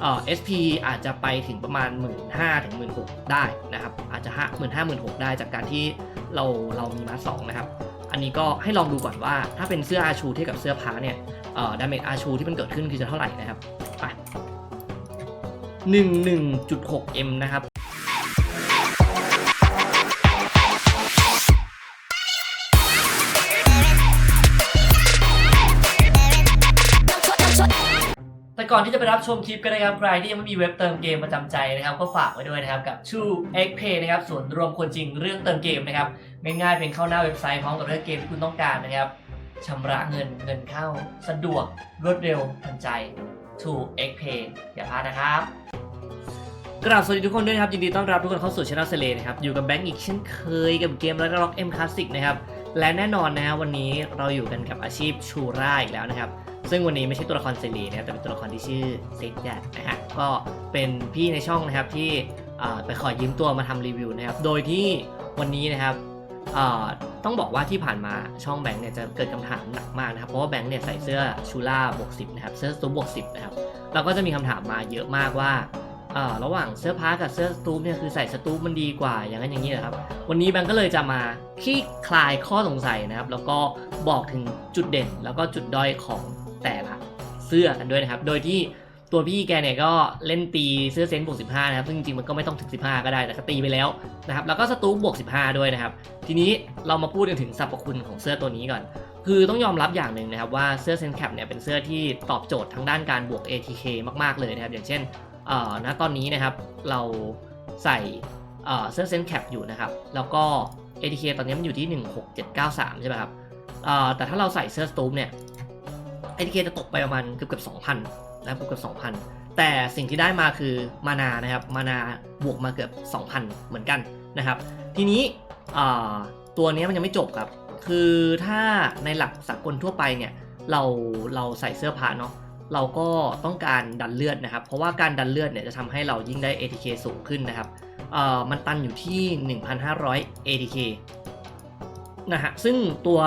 เอ่อ SP อาจจะไปถึงประมาณ 1 5ื่นถึงหมื่นได้นะครับ อาจจะห้าหมื่นห้าหมื่นหได้จากการที่เราเรามีมาสองนะครับ อันนี้ก็ให้ลองดูก่อนว่า ถ้าเป็นเสื้ออาชูเทียบกับเสื้อพาเนี่ยเอ่อดาเมจอาชูที่มันเกิดขึ้นคือจะเท่าไหร่นะครับไปหนึ่งหนึ่งจุดหกเอ็มนะครับ ก่อนที่จะไปรับชมคลิปกันนะครับใครที่ยังไม่มีเว็บเติมเกมประจำใจนะครับ ก็ฝากไว้ด้วยนะครับกับ True X Pay นะครับส่วนรวมคนจริงเรื่องเติมเกมนะครับง่ายๆเป็นเข้าหน้าเว็บไซต์พร้อมกับเลือกเกมที่คุณต้องการนะครับชำระเงินเงินเข้าสะดวกรวดเร็วทันใจ True X Pay อย่าพลาดนะครับกราบสวัสดีทุกคนด้วยนะครับ ยินดีต้อนรับทุกคนเข้าสู่ช anel เซเลนะครับ อยู่กับแบงค์อีกเช่นเคยกับเกมแล้วก็ล็อกเอ็มคลาสสิกนะครับ และแน่นอนนะฮะวันนี้เราอยู่กันกับอาชีพชูร่าอีกแล้วนะครับ ซึ่งวันนี้ไม่ใช่ตัวละครเซรีนะครับแต่เป็นตัวละครที่ชื่อเซตยัดนะฮะก็เป็นพี่ในช่องนะครับที่ไปขอยืมตัวมาทำรีวิวนะครับโดยที่วันนี้นะครับต้องบอกว่าที่ผ่านมาช่องแบงค์เนี่ยจะเกิดคำถามหนักมากนะครับเพราะว่าแบงค์เนี่ยใส่เสื้อชูล่าบวกสินะครับเสื้อสูบวกสินะครับเราก็จะมีคำถามมาเยอะมากว่าระหว่างเสื้อพากับเสื้อสตูปเนี่ยคือใส่สตูปมันดีกว่าอย่างนั้นอย่างนี้นะครับวันนี้แบงก์ก็เลยจะมาคลี่คลายข้อสงสัยนะครับแล้วก็บอกถึงจุดเด่นแล้วก็จุดด้อยของ แต่ละเสื้อกันด้วยนะครับ โดยที่ตัวพี่แกเนี่ยก็เล่นตีเสื้อเซนต์บวก15นะครับ ซึ่งจริงๆมันก็ไม่ต้องถึง 15 ก็ได้ แต่ก็ตีไปแล้วนะครับ แล้วก็สตูบวก 15 ด้วยนะครับ ทีนี้เรามาพูดกันถึงสรรพคุณของเสื้อตัวนี้ก่อน คือต้องยอมรับอย่างหนึ่งนะครับว่าเสื้อเซนแคปเนี่ยเป็นเสื้อที่ตอบโจทย์ทางด้านการบวก ATK มากๆเลยนะครับ อย่างเช่นเอ่อณตอนนี้นะครับเราใส่เอ่อเสื้อเซนแคปอยู่นะครับ แล้วก็ ATK ตอนนี้มันอยู่ที่ 16793 ใช่ไหมครับเอ่อแต่ถ้าเราใส่เสื้อสตูปเนี่ย ATK จะตกไปประมาณเกือบเกือบ2,000นนะครับเกือบเกือบ2,000แต่สิ่งที่ได้มาคือมานานะครับมานาบวกมาเกือบ 2,000 เหมือนกันนะครับ ทีนี้ตัวนี้มันยังไม่จบครับ คือถ้าในหลักสากลทั่วไปเนี่ยเราเราใส่เสื้อผ้าเนาะเราก็ต้องการดันเลือดนะครับ เพราะว่าการดันเลือดเนี่ยจะทำให้เรายิ่งได้ ATK สูงขึ้นนะครับมันตันอยู่ที่ 1,500 ATK นะฮะซึ่งตัว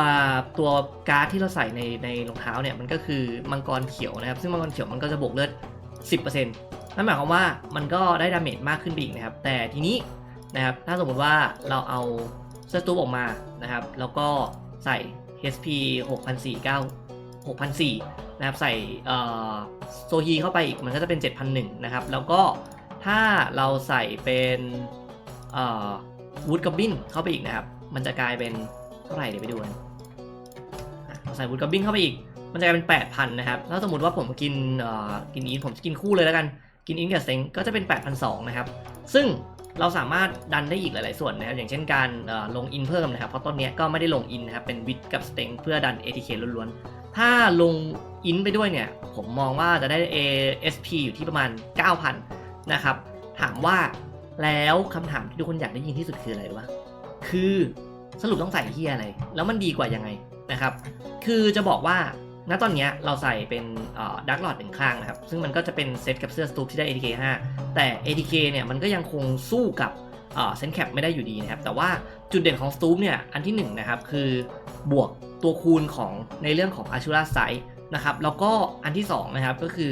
ตัวการ์ดที่เราใส่ในในรองเท้าเนี่ยมันก็คือมังกรเขียวนะครับ ซึ่งมังกรเขียวมันก็จะบวกเลือด 10%นั่นหมายความว่ามันก็ได้ดาเมจมากขึ้นไปอีกนะครับ แต่ทีนี้นะครับถ้าสมมติว่าเราเอาเสื้อตูบออกมานะครับ แล้วก็ใส่ HP 6,409 6,400นะครับใส่โซฮีเข้าไปอีกมันก็จะเป็น 7,001นะครับ แล้วก็ถ้าเราใส่เป็นวูดกับบินเข้าไปอีกนะครับ มันจะกลายเป็น ท่าไหร่เดี๋ยวไปดูกันอะใส่วูดกับบินเข้าไปอีก มันจะกลายเป็น 8,000 นะครับ ถ้าสมมติว่าผมกินเอ่อกินอินผมจะกินคู่เลยแล้วกัน กินอินกับเซ็งก็จะเป็น 8,200 นะครับ ซึ่งเราสามารถดันได้อีกหลาย ๆ ส่วนนะครับ อย่างเช่นการลงอินเพิ่มนะครับ เพราะต้นเนี้ยก็ไม่ได้ลงอินนะครับ เป็นวิดกับสเต็งเพื่อดัน ATK ล้วน ๆ ถ้าลงอินไปด้วยเนี่ย ผมมองว่าจะได้ ASP อยู่ที่ประมาณ 9,000 นะครับ ถามว่าแล้วคำถามที่ทุกคนอยากได้ยินที่สุดคืออะไรรู้ปะคือ สรุปต้องใส่ที่อะไร แล้วมันดีกว่ายังไงนะครับ คือจะบอกว่าณตอนนี้เราใส่เป็นดักหลอดหนึ่งข้างนะครับ ซึ่งมันก็จะเป็นเซตกับเสื้อสตูปที่ได้ ATK 5แต่ ATK เนี่ยมันก็ยังคงสู้กับเซนแคปไม่ได้อยู่ดีนะครับ แต่ว่าจุดเด่นของสตูปเนี่ยอันที่1นงนะครับคือบวกตัวคูณของในเรื่องของ a าชูราไซนะครับแล้วก็อันที่2นะครับก็คือ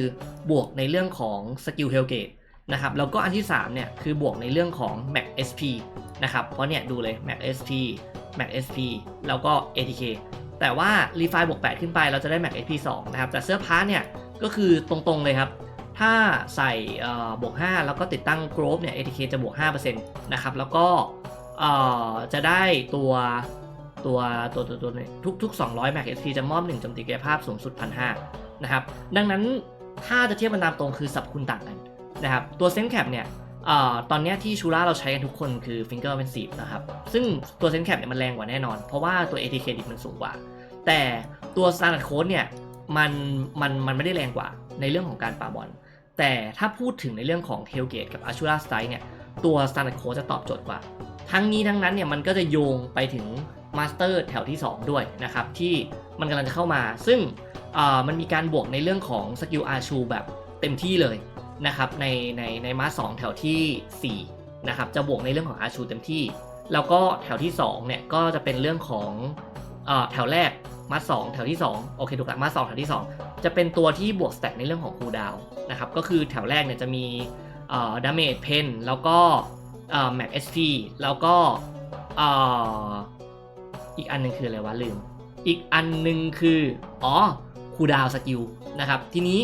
บวกในเรื่องของสกิลเฮลเกตนะครับแล้วก็อันที่3เนี่ยคือบวกในเรื่องของ Max SP นะครับ เพราะเนี่ยดูเลย Max SP Max SP แล้วก็ ATK แต่ว่ารีไฟบวก 8 ขึ้นไปเราจะได้ Max SP 2 นะครับ แต่เสื้อพาร์ทเนี่ยก็คือตรงๆเลยครับ ถ้าใส่บวก 5 แล้วก็ติดตั้งกรฟเนี่ย ATK จะบวก 5%นะครับ แล้วก็จะได้ตัวตัวตัวตัวตัวทุกทุก 200 Max SP จะมอบ1จมตีกายภาพสูงสุด 1,500นะครับ ดังนั้นถ้าจะเทียบกันตามตรงคือสับคุณต่างกันนะครับ ตัวเซนแคปเนี่ย อตอนนี้ที่ชูราเราใช้กันทุกคนคือ Finger o f f e n s i v e นะครับ ซึ่งตัวเซนแคปเนี่ยมันแรงกว่าแน่นอน เพราะว่าตัว ATK ดิบมันสูงกว่า แต่ตัว Standard Code เนี่ยมันมันมันไม่ได้แรงกว่าในเรื่องของการปาบอล แต่ถ้าพูดถึงในเรื่องของ Tailgate กับ Ashura Strike เนี่ยตัว Standard Code จะตอบโจทย์กว่า ทั้งนี้ทั้งนั้นเนี่ยมันก็จะโยงไปถึง Master แถวที่ 2 ด้วยนะครับ ที่มันกำลังจะเข้ามา ซึ่งมันมีการบวกในเรื่องของสกิลอาชูแบบเต็มที่เลย นะครับในในในมาสองแถวที่ 4 นะครับ จะบวกในเรื่องของอาชูเต็มที่ แล้วก็แถวที่2เนี่ยก็จะเป็นเรื่องของอแถวแรกมาสองแถวที่ 2 โอเคถูกละมาสองแถวที่ 2 จะเป็นตัวที่บวกสแต็กในเรื่องของคูดาวนะครับก็คือแถวแรกเนี่ยจะมีดาเมจเพนแล้วก็แม็กเอสพีแล้วก็ออีกอันหนึงคืออะไรวะลืม อีกอันหนึงคือ อ๋อคูดาวสกิลนะครับทีนี้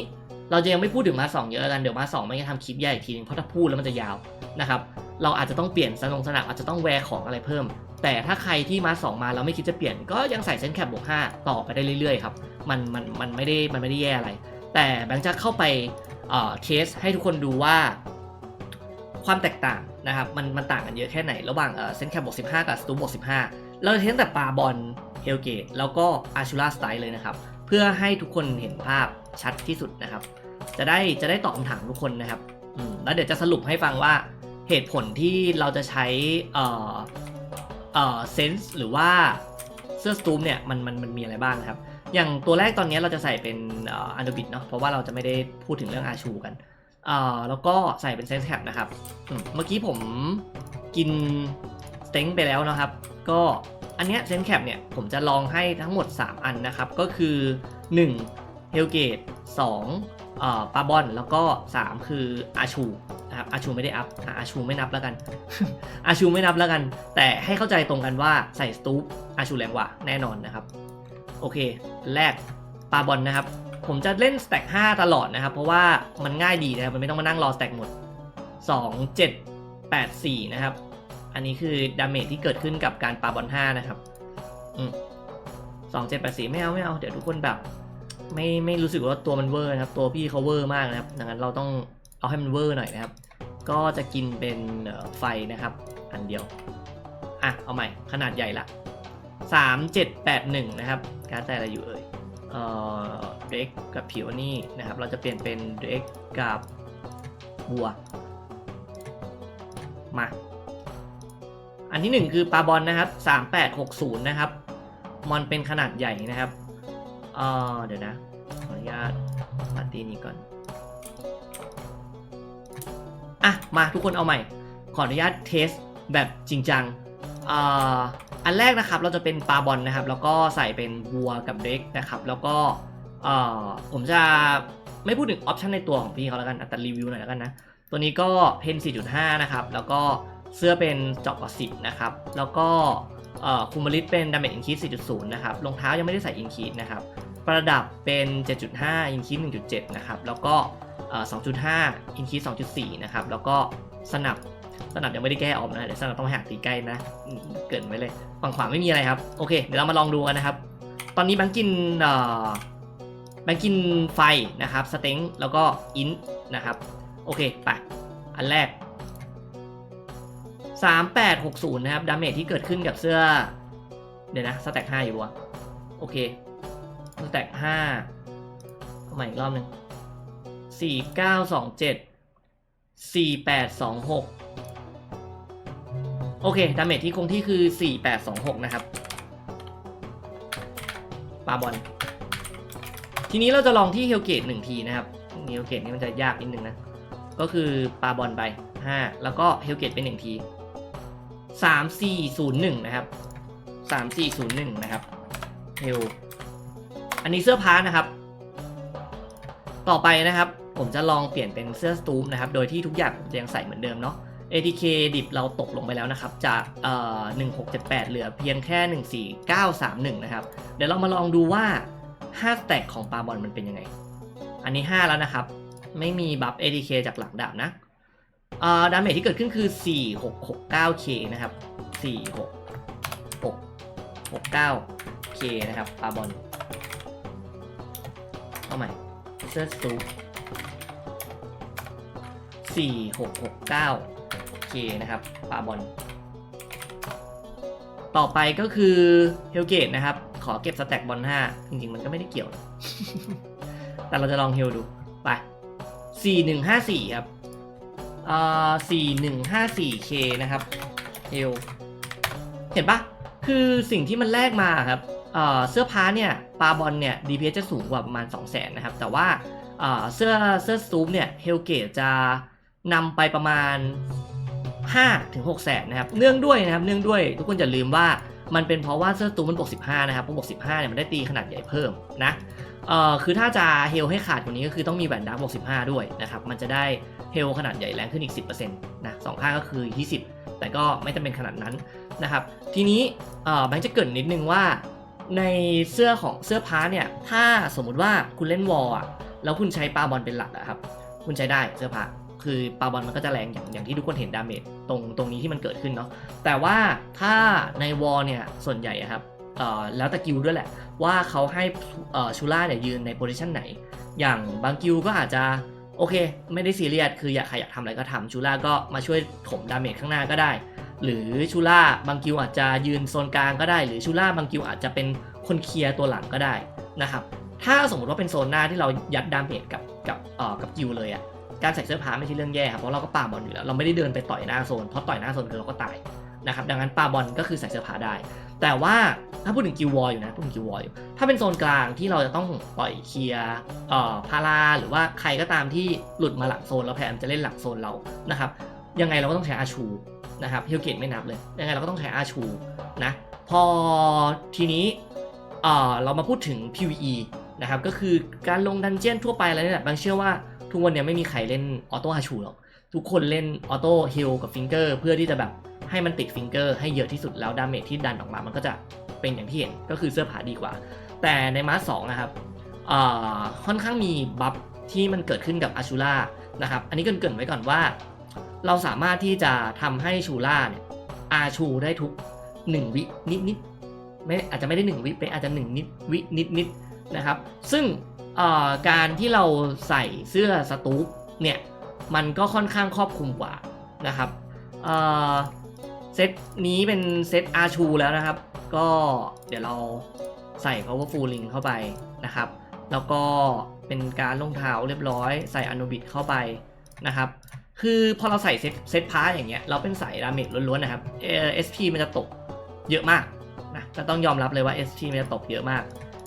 เราจะยังไม่พูดถึงมาสองเยอะกันเดี๋ยวมาสองไม่จะทำคลิปใหญ่อีกทีนึงเพราะถ้าพูดแล้วมันจะยาวนะครับเราอาจจะต้องเปลี่ยนสนงสนับอาจจะต้องแวร์ของอะไรเพิ่ม แต่ถ้าใครที่มาสองมาแล้วไม่คิดจะเปลี่ยนก็ยังใส่เส้นแคปบวก5ต่อไปได้เรื่อยๆครับมันมันมันไม่ได้มันไม่ได้แย่อะไร แต่แบงค์จะเข้าไปเทสให้ทุกคนดูว่าความแตกต่างนะครับมันมันต่างกันเยอะแค่ไหน ระหว่างเอ่อเซนแคปบวก15 กับสตูบวก15 เราจะเทสตั้งแต่ปาบอลเฮลเกตแล้วก็อาชูราสไตล์เลยนะครับ เพื่อให้ทุกคนเห็นภาพชัดที่สุดนะครับ จะได้จะได้ตอบคำถามทุกคนนะครับแล้วเดี๋ยวจะสรุปให้ฟังว่าเหตุผลที่เราจะใช้เอ่อเอ่อเซนส์หรือว่าเสื้อสตูมเนี่ยมันมันมันมีอะไรบ้างนะครับ อย่างตัวแรกตอนนี้เราจะใส่เป็นอันโดบิดเนาะเพราะว่าเราจะไม่ได้พูดถึงเรื่องอาชูกันเอ่อแล้วก็ใส่เป็นเซนส์แคปนะครับเมื่อกี้ผมกิน เต็งไปแล้วนะครับ ก็อันเนี้ยเซนแคปเนี่ยผมจะลองให้ทั้งหมด 3 อันนะครับ ก็คือ 1. เฮลเกต2เอ่อปาบอน แล้วก็ 3 คืออาชูนะครับอาชูไม่ได้อัพอะอาชูไม่นับแล้วกัน อาชูไม่นับแล้วกัน แต่ให้เข้าใจตรงกันว่าใส่สตูปอาชูแรงกว่าแน่นอนนะครับ โอเค แรกปาบอลนะครับ ผมจะเล่นสแต็ก5ตลอดนะครับ เพราะว่ามันง่ายดีนะครับ มันไม่ต้องมานั่งรอสแต็กหมด 2 7 8 4 นะครับ อันนี้คือดาเมจที่เกิดขึ้นกับการปาบอล5นะครับ อืมสองเจ็ดแปดสี่ไม่เอาไม่เอา เดี๋ยวทุกคนแบบ ไม่ไม่รู้สึกว่าตัวมันเวอร์นะครับ ตัวพี่เขาเวอร์มากนะครับดังนั้นเราต้องเอาให้มันเวอร์หน่อยนะครับ ก็จะกินเป็นไฟนะครับ อันเดียว อะ เอาใหม่ ขนาดใหญ่ละสามเจ็ดแปดหนึ่งนะครับ การดใส่อะไรอยู่เอ่ยเอ่อเด็กกับผิวนี่นะครับ เราจะเปลี่ยนเป็นเด็กกับบัว มา อันที่หนึ่งคือปลาบอลนะครับสามแปดหกศูนย์นะครับ มอนเป็นขนาดใหญ่นะครับเออเดี๋ยวนะ ขออนุญาตปาร์ตี้นี้ก่อน อะ มาทุกคนเอาใหม่ ขออนุญาตเทสแบบจริงจังอันแรกนะครับเราจะเป็นปลาบอลนะครับ แล้วก็ใส่เป็นวัวกับเด็กนะครับ แล้วก็เออผมจะไม่พูดถึงออปชันในตัวของพี่เขาแล้วกันอะแต่รีวิวหน่อยแล้วกันนะ ตัวนี้ก็เพน4.5 นะครับ แล้วก็ เสื้อเป็นเจอกกว่า10นะครับ แล้วก็คูมาริสเป็นดาเมจอินคีส4.0 นะครับ รองเท้ายังไม่ได้ใส่อินคีสนะครับ ประดับเป็น 7.5 อินคีส1.7 นะครับ แล้วก็เอ่อ2.5 อินคีส2.4 นะครับ แล้วก็สนับ สนับยังไม่ได้แก้ออกนะ เดี๋ยวสนับต้องไปหาตีใกล้นะ เกินไว้เลย ฝั่งขวาไม่มีอะไรครับ โอเค เดี๋ยวเรามาลองดูกันนะครับ ตอนนี้แบงกินแบงกินไฟนะครับ สเต็ง แล้วก็อินนะครับ โอเค ไป อันแรก 3860 นะครับ ดาเมจที่เกิดขึ้นกับเสื้อ เดี๋ยวนะสแต็ก5อยู่วะโอเคสแต็ก5เอาใหม่อีกรอบหนึ่ง4927 4826 โอเค ดาเมจที่คงที่คือ 4826 นะครับปาบอลทีนี้เราจะลองที่เฮลเกตหนึ่งทีนะครับเฮลเกตนี่มันจะยากนิดนึงนะ ก็คือปาบอลไป 5 แล้วก็เฮลเกตไปหนึ่งที 3401นย์หนึ่งนะครับ3401นย์หนึ่งนะครับเฮลอันนี้เสื้อพานะครับ ต่อไปนะครับ ผมจะลองเปลี่ยนเป็นเสื้อสตูมนะครับ โดยที่ทุกอย่างจะยังใส่เหมือนเดิมเนาะ ATK ดิบเราตกลงไปแล้วนะครับ จากเอ่อ1678 เหลือเพียงแค่ 14931 นะครับ เดี๋ยวเรามาลองดูว่า 5 สแต็กของปาบอลมันเป็นยังไง อันนี้ 5 แล้วนะครับ ไม่มีบัฟ ATK จากหลังดาบนะ อ่อดาเมจที่เกิดขึ้นคือ 4669K นะครับ 4669K นะครับปาบอลเอาใหม่เสื้อสตู 4669K นะครับปาบอลต่อไปก็คือเฮลเกตนะครับ ขอเก็บสแต็กบอล5จริงๆ มันก็ไม่ได้เกี่ยวนะแต่เราจะลองเฮลดู ไป 4154 ครับ อ่า 4154K นะครับเฮลเห็นปะคือสิ่งที่มันแลกมาครับเสื้อผ้าเนี่ยปาบอลเนี่ย DPS จะสูงกว่าประมาณ 200,000นะครับ แต่ว่าเสื้อเสื้อซูปเนี่ยเฮลเกตจะนำไปประมาณ 5 ถึง6แสนนะครับ เนื่องด้วยนะครับ เนื่องด้วยทุกคนอย่าลืมว่ามันเป็นเพราะว่าเสื้อตูมมันบวก15 นะครับพราะบวก15 เนี่ยมันได้ตีขนาดใหญ่เพิ่มนะ เอ่อคือถ้าจะเฮลให้ขาดกว่านี้ก็คือต้องมีแวนดาร์บวก15 ด้วยนะครับ มันจะได้เฮลขนาดใหญ่แรงขึ้นอีก 10%นะสองข้างก็คือ 20 แต่ก็ไม่จำเป็นขนาดนั้นนะครับ ทีนี้เอ่อแบงค์จะเกรินนิดนึงว่า ในเสื้อของเสื้อพาร์เนี่ยถ้าสมมุติว่าคุณเล่นวอลอะแล้วคุณใช้ปาบอลเป็นหลักอะครับคุณใช้ได้เสื้อผ้าคือปาบอลมันก็จะแรงอย่างอย่างที่ทุกคนเห็นดาเมจตรงตรงนี้ที่มันเกิดขึ้นเนาะแต่ว่าถ้าในวอลเนี่ยส่วนใหญ่อะครับ แล้วแต่กิลด้วยแหละ ว่าเขาให้ชูล่าเนี่ยยืนในโพซิชันไหน อย่างบางกิลก็อาจจะโอเค ไม่ได้ซีเรียสคืออยากใครอยากทำอะไรก็ทำชูล่าก็มาช่วยถมดาเมจข้างหน้าก็ได้ หรือชูล่าบางกิลอาจจะยืนโซนกลางก็ได้ หรือชูล่าบางกิลอาจจะเป็นคนเคลียร์ตัวหลังก็ได้นะครับถ้าสมมติว่าเป็นโซนหน้าที่เรายัดดาเมจกับกับเอ่อกับกิลเลยอะการใส่เสื้อผ้าไม่ใช่เรื่องแย่ครับเพราะเราก็ปาบอลอยู่แล้วเราไม่ได้เดินไปต่อยหน้าโซนเพราะต่อยหน้าโซนคือเราก็ตายนะครับดังนั้นปาบอลก็คือใส่เสื้อผ้าได้ แต่ว่าถ้าพูดถึงกิลวอลอยู่นะพูดถึงกิลวอลอยู่ถ้าเป็นโซนกลางที่เราจะต้องปล่อยเคลียร์พาราหรือว่าใครก็ตามที่หลุดมาหลังโซนแล้วพยายามจะเล่นหลังโซนเรานะครับ ยังไงเราก็ต้องใช้อาชูนะครับเฮลเกตไม่นับเลย ยังไงเราก็ต้องใช้อาชูนะพอทีนี้เรามาพูดถึง PVE นะครับก็คือการลงดันเจียนทั่วไปอะไรเนี่ยบางเชื่อว่าทุกวันนี้ไม่มีใครเล่นออโต้อาชูหรอกทุกคนเล่นออโต้ฮิลกับฟิงเกอร์เพื่อที่จะแบบ ให้มันติดฟิงเกอร์ให้เยอะที่สุดแล้วดาเมจที่ดันออกมา มันก็จะเป็นอย่างที่เห็นก็คือเสื้อผ้าดีกว่า แต่ในมาสองนะครับค่อนข้างมีบัฟที่มันเกิดขึ้นกับอาชูล่านะครับ อันนี้เกรินๆไว้ก่อนว่า เราสามารถที่จะทำให้ชูล่าเนี่ยอาชูได้ทุก 1 วินิดนิดๆไม่อาจจะไม่ได้ 1 วิเป็นอาจจะ1นิดวินิดนิดๆนะครับ ซึ่งการที่เราใส่เสื้อสตูปเนี่ยมันก็ค่อนข้างครอบคลุมกว่านะครับ เซตนี้เป็นเซตอาชูแล้วนะครับ ก็เดี๋ยวเราใส่ powerful ring เข้าไปนะครับ แล้วก็เป็นการลงเท้าเรียบร้อย ใส่อนุบิดเข้าไปนะครับ คือพอเราใส่เซตเซตพาร์อย่างเงี้ยเราเป็นใสายดาเมจล้วนๆนะครับเอ่อ SP มันจะตกเยอะมากนะก็ต้องยอมรับเลยว่า SP มันจะตกเยอะมาก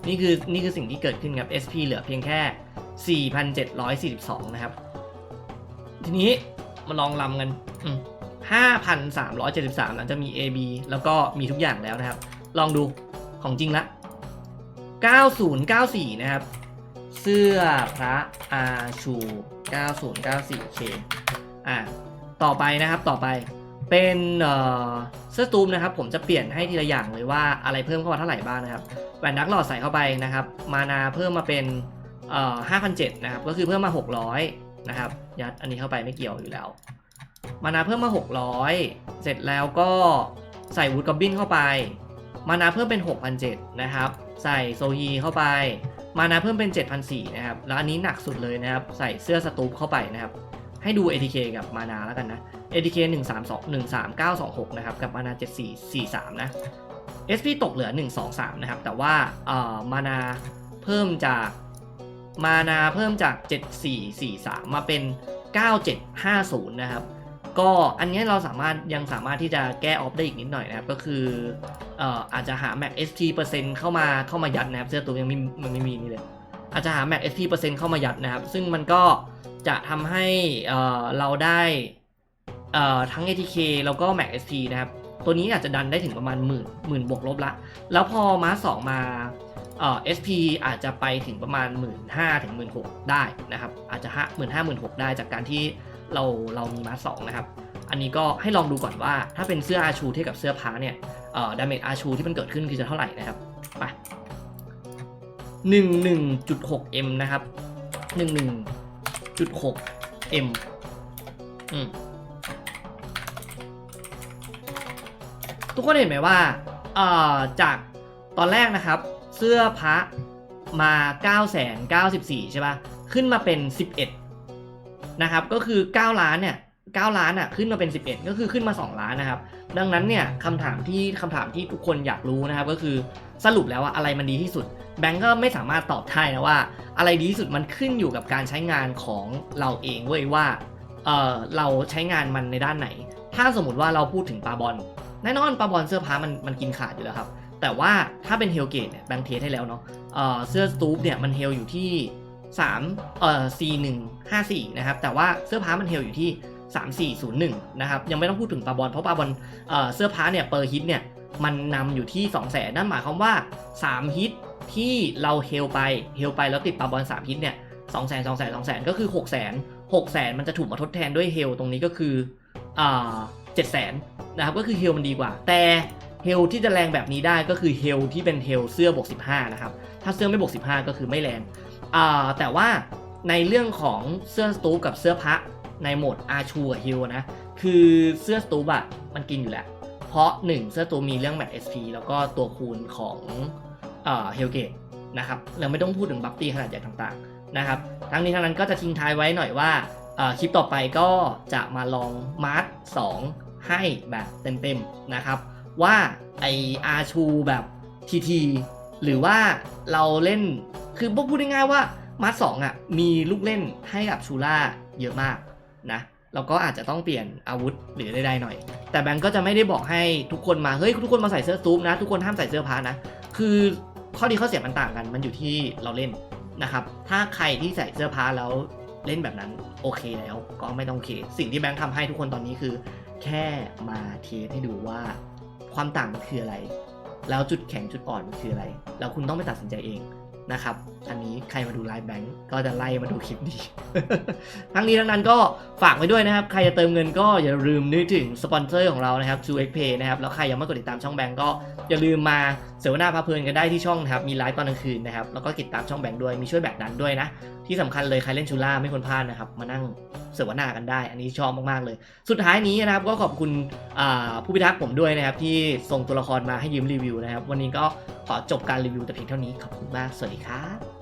นี่คือนี่คือสิ่งที่เกิดขึ้นครับ SP เหลือเพียงแค่ 4,742 นะครับ ทีนี้มาลองลำกันอืม 5,373 หลังจะมี AB แล้วก็มีทุกอย่างแล้วนะครับ ลองดูของจริงละ 9094 นะครับ เสื้อพระอาชู 9094K อะต่อไปนะครับต่อไปเป็นเสื้อตูมนะครับ ผมจะเปลี่ยนให้ทีละอย่างเลยว่าอะไรเพิ่มเข้ามาเท่าไหร่บ้างนะครับแหวนดักหลอดใส่เข้าไปนะครับ มานาเพิ่มมาเป็นเอ่อ5,007นะครับ ก็คือเพิ่มมา 600 นะครับยัดอันนี้เข้าไปไม่เกี่ยวอยู่แล้ว มานาเพิ่มมา 600 เสร็จแล้วก็ใส่วูดกอบบินเข้าไป มานาเพิ่มเป็น 6,007นะครับ ใส่โซฮีเข้าไป มานาเพิ่มเป็น7,004นะครับ แล้วอันนี้หนักสุดเลยนะครับ ใส่เสื้อสตูปเข้าไปนะครับ ให้ดู ATK กับมานาแล้วกันนะ ATK 132 13926นะครับ กับมานา7443นะ SP ตกเหลือ 123นะครับ แต่ว่าเอ่อมานาเพิ่มจากมานาเพิ่มจาก 7443 มาเป็น 9750 นะครับ ก็อันนี้เราสามารถยังสามารถที่จะแก้ออฟได้อีกนิดหน่อยนะครับ ก็คือเอ่ออาจจะหา Max SP เปอร์เซ็นต์เข้ามาเข้ามายัดนะครับ เสื้อตัวยังไม่มันไม่มีนี่เลย อาจจะหา Max SP เปอร์เซ็นต์เข้ามายัดนะครับ ซึ่งมันก็จะทำให้เอ่อเราได้เอ่อทั้ง ATK แล้วก็ Max SP นะครับ ตัวนี้อาจจะดันได้ถึงประมาณหมื่นหมื่นบวกลบละ แล้วพอมาสองมาเอ่อ SP อาจจะไปถึงประมาณ 1 5ื่นถึงหมื่นหได้นะครับ อาจจะห้าหมื่นห้าหมื่นหกได้จากการที่ เราเรามีมาสองนะครับ อันนี้ก็ให้ลองดูก่อนว่า ถ้าเป็นเสื้ออาชูเทียบกับเสื้อพ้าเนี่ยเอ่อดาเมจอาชูที่มันเกิดขึ้นคือจะเท่าไหร่นะครับไปหนึ่งหนึ่งจุดหกเอ็มนะครับหนึ่งหนึ่งจุดหกเอ็มอืมทุกคนเห็นไหมว่าเอ่อจากตอนแรกนะครับ เสื้อพระมา 9 9 94 ใช่ปะ่ะ ขึ้นมาเป็น 11 นะครับก็คือ 9 ล้านเนี่ย9ล้านอะขึ้นมาเป็น 11 ก็คือขึ้นมา 2 ล้านนะครับ ดังนั้นเนี่ยคำถามที่คำถามที่ทุกคนอยากรู้นะครับ ก็คือสรุปแล้วว่าอะไรมันดีที่สุด แบงก์ก็ไม่สามารถตอบได้นะว่า อะไรดีที่สุดมันขึ้นอยู่กับการใช้งานของเราเองเว้ยว่าเออเราใช้งานมันในด้านไหน ถ้าสมมติว่าเราพูดถึงปลาบอลแน่นอนปลาบอลเสื้อผ้ามันมันกินขาดอยู่แล้วครับแต่ว่าถ้าเป็นเฮลเกตเนี่ยแบงค์เทสให้แล้วเนาะเออเสื้อสตูปเนี่ยมันเฮลอยู่ที่ 3เอ่อ4154 นะครับ แต่ว่าเสื้อผ้ามันเฮลอยู่ที่ 3401 นะครับ ยังไม่ต้องพูดถึงปลาบอลเพราะปลาบอลเอ่อเสื้อผ้าเนี่ยเปอร์ฮิตเนี่ยมันนำอยู่ที่ 2 0 0 0 0 0นั่นหมายความว่า 3 ฮิตที่เราเฮลไปเฮลไปแล้วติดปาบอลสามพิษเนี่ยสองแสนสองแสนสองแสนก็คือหกแสนหกแสนมันจะถูกมาทดแทนด้วยเฮลตรงนี้ก็คืออ่าเจ็ดแสนนะครับก็คือเฮลมันดีกว่า แต่เฮลที่จะแรงแบบนี้ได้ก็คือเฮลที่เป็นเฮลเสื้อบวก15 นะครับ ถ้าเสื้อไม่บวก15 ก็คือไม่แรง แต่ว่าในเรื่องของเสื้อสตูปกับเสื้อพระในโหมดอาชูกับฮิลนะ คือเสื้อสตูบอะมันกินอยู่แหล้วเพราะ 1 เสื้อตูบมีเรื่องแมท SP แล้วก็ตัวคูณของเฮลเกตนะครับเราไม่ต้องพูดถึงบัฟตี้ขนาดใหญ่ต่างๆนะครับทั้งนี้ทั้งนั้นก็จะทิ้งท้ายไว้หน่อยว่าคลิปต่อไปก็จะมาลองมาร์ท2ให้แบบเต็มๆนะครับ ว่าไออาชูแบบทีทีหรือว่าเราเล่น คือพูดง่ายๆว่ามาร์ทสองอะมีลูกเล่นให้กับชูล่าเยอะมากนะเราก็อาจจะต้องเปลี่ยนอาวุธหรือใดๆหน่อย แต่แบงก์ก็จะไม่ได้บอกให้ทุกคนมา เฮ้ย ทุกคนมาใส่เสื้อซูปนะ ทุกคนห้ามใส่เสื้อพานะ คือข้อดีข้อเสียมันต่างกัน มันอยู่ที่เราเล่นนะครับ ถ้าใครที่ใส่เสื้อพาแล้วเล่นแบบนั้นโอเคแล้วก็ไม่ต้องโอเค สิ่งที่แบงค์ทำให้ทุกคนตอนนี้คือ แค่มาเทสให้ดูว่าความต่างมันคืออะไร แล้วจุดแข็งจุดอ่อนมันคืออะไร แล้วคุณต้องไปตัดสินใจเอง นะครับ อันนี้ใครมาดูไลฟ์แบงก์ก็จะไล่มาดูคลิปนี้ ทั้งนี้ทั้งนั้นก็ฝากไว้ด้วยนะครับ ใครจะเติมเงินก็อย่าลืมนึกถึงสปอนเซอร์ของเรานะครับ 2xpay นะครับ แล้วใครยังไม่กดติดตามช่องแบงก์ก็อย่าลืมมาเสวนาพาเพลินกันได้ที่ช่องนะครับ มีไลฟ์ตอนกลางคืนนะครับ แล้วก็ติดตามช่องแบงก์ด้วย มีช่วยแบกดันด้วยนะ ที่สำคัญเลยใครเล่นชูล่าไม่ควรพลาดนะครับ มานั่งเสวนากันได้ อันนี้ชอบมาก ๆ เลย สุดท้ายนี้นะครับก็ขอบคุณผู้พิทักษ์ผมด้วยนะครับ ที่ส่งตัวละครมาให้ยืมรีวิวนะครับ วันนี้ก็ขอจบการรีวิวแต่เพียงเท่านี้ขอบคุณมากสวัสดีครับ